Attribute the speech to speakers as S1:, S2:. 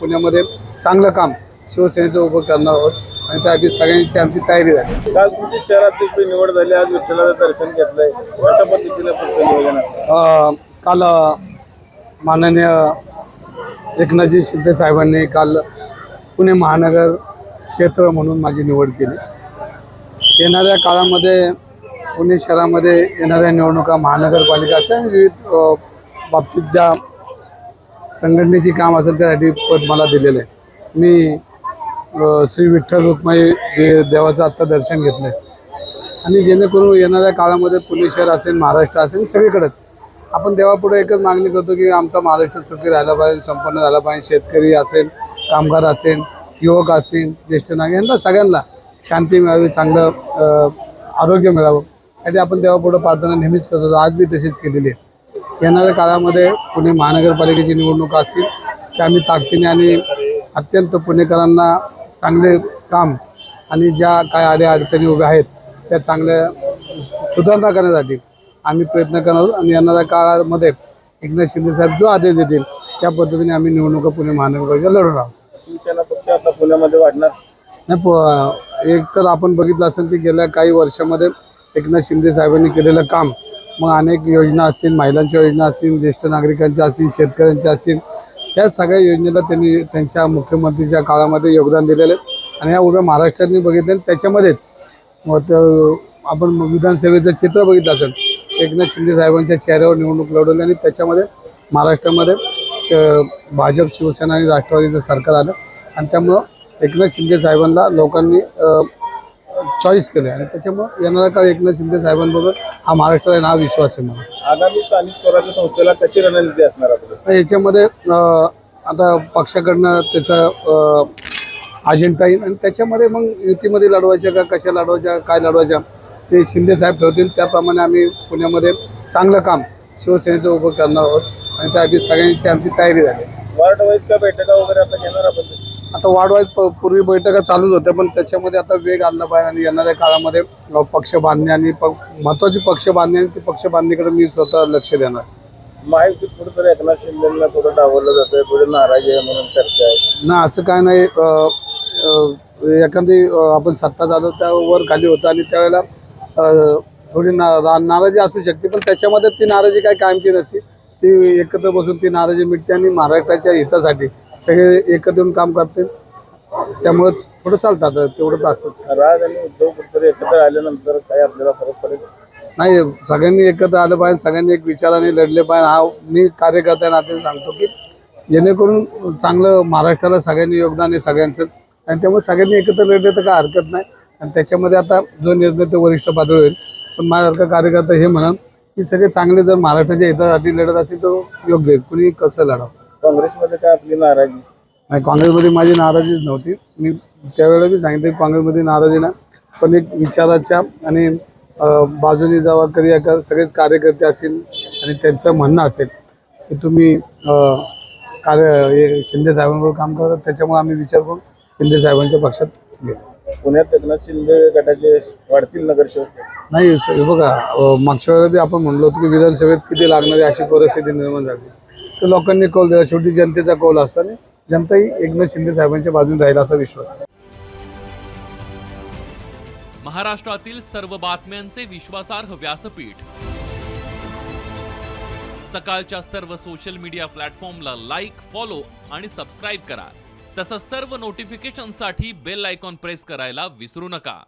S1: पुण्यामध्ये चांगलं काम शिवसेनेचं उभं करणार आहोत. आणि त्यासाठी सगळ्यांची आमची तयारी झाली.
S2: काल तुमची शहरात आपली निवड झाली आज विठ्ठलाचं दर्शन घेतलंय. कशा पद्धतीने
S1: काल माननीय एकनाथजी शिंदे साहेबांनी काल पुणे महानगर क्षेत्र म्हणून माझी निवड केली. येणाऱ्या काळामध्ये पुणे शहरामध्ये येणाऱ्या निवडणुका महानगरपालिकाच्या विविध बाबतीत ज्या संघटनेची काम असेल त्यासाठी पद मला दिलेलं आहे. मी श्री विठ्ठल रुक्माई दे देवाचं आत्ता दर्शन घेतलं आहे आणि जेणेकरून येणाऱ्या काळामध्ये पुणे शहर असेल महाराष्ट्र असेल सगळीकडेच. आपण देवापुढे एकच मागणी करतो की आमचा महाराष्ट्र सुखी राहिला पाहिजे संपन्न झाला पाहिजे शेतकरी असेल कामगार असेल युवक असेल ज्येष्ठ नागरिक यांना सगळ्यांना शांती मिळावी चांगलं आरोग्य मिळावं. यासाठी आपण देवापुढं प्रार्थना नेहमीच करतो. आज बी तशीच केलेली आहे. येणाऱ्या काळामध्ये पुणे महानगरपालिकेची निवडणूक असतील त्या आम्ही ताकदीने आणि अत्यंत पुणेकरांना चांगले काम आणि ज्या काय अड्या अडचणी उभ्या आहेत त्या चांगल्या सुधारणा करण्यासाठी आम्ही प्रयत्न करणार आणि येणाऱ्या काळामध्ये एकनाथ शिंदे साहेब जो आदेश देतील त्या पद्धतीने आम्ही निवडणुका पुणे महानगरपालिका लढवणार आहोत.
S2: शिवसेना पक्ष आता पुण्यामध्ये वाढणार?
S1: नाही प एक तर आपण बघितलं असेल की गेल्या काही वर्षामध्ये एकनाथ शिंदे साहेबांनी केलेलं काम मग अनेक योजना असतील महिलांच्या योजना असतील ज्येष्ठ नागरिकांच्या असतील शेतकऱ्यांच्या असतील या सगळ्या योजनेला त्यांनी त्यांच्या मुख्यमंत्रीच्या काळामध्ये योगदान दिलेलं आहे. आणि या उभ्या महाराष्ट्रातनी बघितलं त्याच्यामध्येच मग आपण विधानसभेचं चित्र बघितलं असेल एकनाथ शिंदे साहेबांच्या चेहऱ्यावर निवडणूक लढवली आणि त्याच्यामध्ये महाराष्ट्रामध्ये श- भाजप शिवसेना आणि राष्ट्रवादीचं सरकार आलं. आणि त्यामुळं एकनाथ शिंदे साहेबांना लोकांनी चॉईस केलं आणि त्याच्यामुळं येणारा काळ एकनाथ शिंदे साहेबांबरोबर हा महाराष्ट्राला ना विश्वास आहे मला.
S2: आगामी स्थानिक स्वराज्य संस्थेला कशी रणनीती असणार आपली?
S1: याच्यामध्ये अं, आता पक्षाकडनं त्याचा अजेंडा येईल. आणि त्याच्यामध्ये मग युतीमध्ये लढवायच्या का कशा लढवायच्या काय लढवायच्या ते शिंदे साहेब ठरवतील. त्याप्रमाणे आम्ही पुण्यामध्ये चांगलं काम शिवसेनेचं उभं करणार आहोत. आणि त्यासाठी सगळ्यांची आमची तयारी झाली.
S2: वार्ड वाईज का बैठका वगैरे आता घेणार आपण?
S1: आता वाढवायच प- पूर्वी बैठका चालूच होत्या पण त्याच्यामध्ये आता वेग आणला पाहिजे आणि येणाऱ्या काळामध्ये पक्ष बांधणे आणि प महत्त्वाची पक्ष बांधणे आणि ती पक्ष बांधणीकडे मी स्वतः लक्ष देणार.
S2: महायुतीत कुठेतरी एकनाथ शिंदेला थोडं डावरलं जातंय थोडी नाराजी आहे म्हणून चर्चा आहे.
S1: ना असं काय नाही एखादी आपण सत्ता झालो त्यावर खाली होतं आणि त्यावेळेला थोडी ना नाराजी असू शकते पण त्याच्यामध्ये ती नाराजी काय कायमची नसते. ती एकत्र बसून ती नाराजी मिटते आणि महाराष्ट्राच्या हितासाठी सगळे एकत्र येऊन काम करतील. त्यामुळेच थोडं चालतात तेवढं
S2: राज आणि उद्धव कुठेतरी एकत्र आल्यानंतर काय आपल्याला फरक पडेल?
S1: नाही सगळ्यांनी एकत्र आलं पाहिजे सगळ्यांनी एक विचाराने लढले पाहिजे. हा मी कार्यकर्त्या नात्याने सांगतो की जेणेकरून चांगलं महाराष्ट्राला सगळ्यांनी योगदान आहे सगळ्यांचंच. आणि त्यामुळे सगळ्यांनी एकत्र लढले तर काय हरकत नाही. आणि त्याच्यामध्ये आता जो निर्णय तो वरिष्ठ पातळी होईल पण माझ्यासारखा कार्यकर्ता हे म्हणाल की सगळे चांगले जर महाराष्ट्राच्या हितासाठी लढत असेल तर योग्य आहे. कुणी कसं लढावं.
S2: काँग्रेसमध्ये काय आपली नाराजी?
S1: नाही काँग्रेसमध्ये माझी नाराजीच नव्हती. मी त्यावेळेला बी सांगितलं की काँग्रेसमध्ये नाराजी नाही. पण एक विचाराच्या आणि बाजूने जेव्हा कधी कर सगळेच कार्यकर्ते असतील आणि त्यांचं म्हणणं असेल की तुम्ही कार्य हे शिंदे साहेबांबरोबर काम करतात त्याच्यामुळे आम्ही विचार करून शिंदे साहेबांच्या पक्षात गेलो.
S2: पुण्यात एकनाथ शिंदे गटाचे वाढतील नगरसेवक?
S1: नाही बघा मागच्या वेळेला बी आपण म्हणलो होतो की विधानसभेत किती लागणारी अशी परिस्थिती निर्माण झाली. तर लोकांनी कौल दिला. शेवटी जनतेचा कौल असतो जनताही एकनाथ शिंदे साहेबांच्या बाजूने राहील असा विश्वास आहे.
S3: महाराष्ट्रातील सर्व बातम्यांचे विश्वासार्ह व्यासपीठ. सकाळच्या सर्व सोशल मीडिया प्लॅटफॉर्मला लाईक फॉलो आणि सबस्क्राईब करा. तसंच सर्व नोटिफिकेशनसाठी बेल आयकॉन प्रेस करायला विसरू नका.